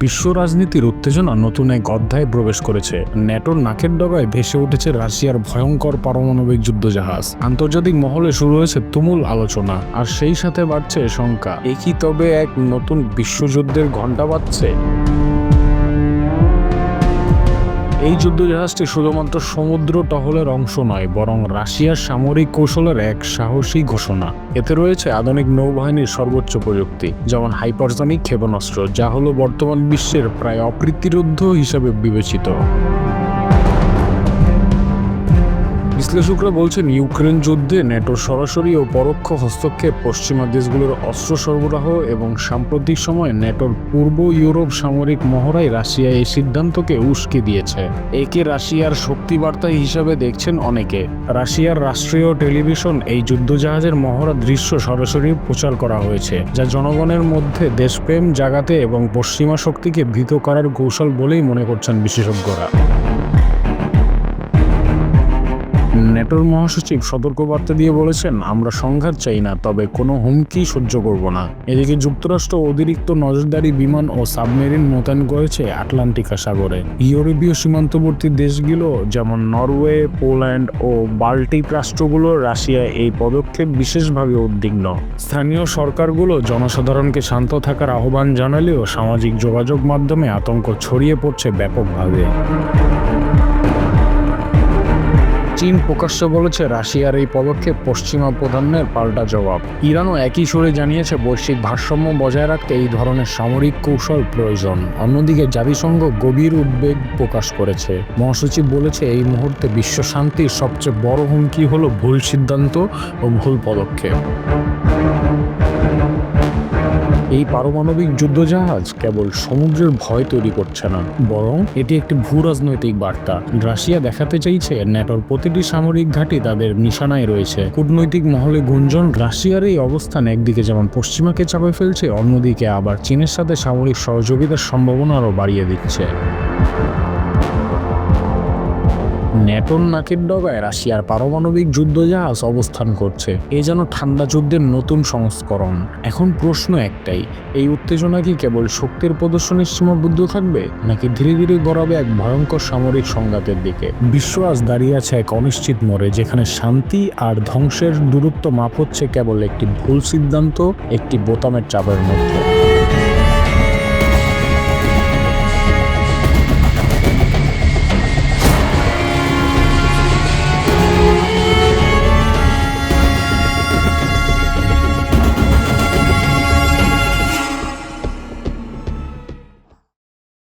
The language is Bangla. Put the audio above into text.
বিশ্ব রাজনীতির উত্তেজনা নতুন এক অধ্যায়ে প্রবেশ করেছে। ন্যাটোর নাকের ডগায় ভেসে উঠেছে রাশিয়ার ভয়ঙ্কর পারমাণবিক যুদ্ধজাহাজ। আন্তর্জাতিক মহলে শুরু হয়েছে তুমুল আলোচনা, আর সেই সাথে বাড়ছে শঙ্কা। এ কি তবে এক নতুন বিশ্বযুদ্ধের ঘণ্টা বাজছে? এই যুদ্ধজাহাজটি শুধুমাত্র সমুদ্র টহলের অংশ নয়, বরং রাশিয়ার সামরিক কৌশলের এক সাহসী ঘোষণা। এতে রয়েছে আধুনিক নৌবাহিনীর সর্বোচ্চ প্রযুক্তি, যেমন হাইপারসনিক ক্ষেপণাস্ত্র, যা হলো বর্তমান বিশ্বের প্রায় অপ্রীতিরুদ্ধ হিসাবে বিবেচিত। বিশ্লেষকরা বলছেন, ইউক্রেন যুদ্ধে ন্যাটোর সরাসরি ও পরোক্ষ হস্তক্ষেপ পশ্চিমা দেশগুলোর অস্ত্র সরবরাহ এবং সাম্প্রতিক সময়ে ন্যাটোর পূর্ব ইউরোপ সামরিক মহড়ায় রাশিয়া এই সিদ্ধান্তকে উস্কে দিয়েছে। একে রাশিয়ার শক্তি বার্তা হিসাবে দেখছেন অনেকে। রাশিয়ার রাষ্ট্রীয় টেলিভিশন এই যুদ্ধজাহাজের মহড়া দৃশ্য সরাসরি প্রচার করা হয়েছে, যা জনগণের মধ্যে দেশপ্রেম জাগাতে এবং পশ্চিমা শক্তিকে ভীত করার কৌশল বলেই মনে করছেন বিশেষজ্ঞরা। ন্যাটোর মহাসচিব সতর্কবার্তা দিয়ে বলেছেন, আমরা সংঘাত চাই না, তবে কোনো হুমকি সহ্য করব না। এদিকে যুক্তরাষ্ট্র অতিরিক্ত নজরদারি বিমান ও সাবমেরিন মোতায়েন করেছে আটলান্টিকা সাগরে। ইউরোপীয় সীমান্তবর্তী দেশগুলো, যেমন নরওয়ে, পোল্যান্ড ও বাল্টিক রাষ্ট্রগুলো, রাশিয়া এই পদক্ষেপ বিশেষভাবে উদ্বিগ্ন। স্থানীয় সরকারগুলো জনসাধারণকে শান্ত থাকার আহ্বান জানালেও সামাজিক যোগাযোগ মাধ্যমে আতঙ্ক ছড়িয়ে পড়ছে ব্যাপকভাবে। চীন প্রকাশ্য বলেছে রাশিয়ার এই পদক্ষেপ পশ্চিমা প্রধানের পাল্টা জবাব। ইরানও একই সুরে জানিয়েছে বৈশ্বিক ভারসাম্য বজায় রাখতে এই ধরনের সামরিক কৌশল প্রয়োজন। অন্যদিকে জাতিসংঘ গভীর উদ্বেগ প্রকাশ করেছে। মহাসচিব বলেছে, এই মুহূর্তে বিশ্ব শান্তির সবচেয়ে বড় হুমকি হল ভুল সিদ্ধান্ত ও ভুল পদক্ষেপ। এই পারমাণবিক যুদ্ধজাহাজ কেবল সমুদ্রের ভয় তৈরি করছে না, বরং এটি একটি ভূ রাজনৈতিক বার্তা। রাশিয়া দেখাতে চাইছে ন্যাটোর প্রতিটি সামরিক ঘাঁটি তাদের নিশানায় রয়েছে। কূটনৈতিক মহলে গুঞ্জন, রাশিয়ার এই অবস্থান একদিকে যেমন পশ্চিমাকে চাপে ফেলছে, অন্যদিকে আবার চীনের সাথে সামরিক সহযোগিতার সম্ভাবনা আরও বাড়িয়ে দিচ্ছে। ন্যাটোর নাকের ডগায় রাশিয়ার পারমাণবিক যুদ্ধ যুদ্ধজাহাজ অবস্থান করছে। এ যেন ঠান্ডা যুদ্ধের নতুন সংস্করণ। এখন প্রশ্ন একটাই, এই উত্তেজনা কি কেবল শক্তির প্রদর্শনের সীমাবদ্ধ থাকবে, নাকি ধীরে ধীরে গড়াবে এক ভয়ঙ্কর সামরিক সংঘাতের দিকে? বিশ্ব আজ দাঁড়িয়ে আছে এক অনিশ্চিত মোড়ে, যেখানে শান্তি আর ধ্বংসের দূরত্ব মাপ হচ্ছে কেবল একটি ভুল সিদ্ধান্ত, একটি বোতামের চাপের মধ্যে।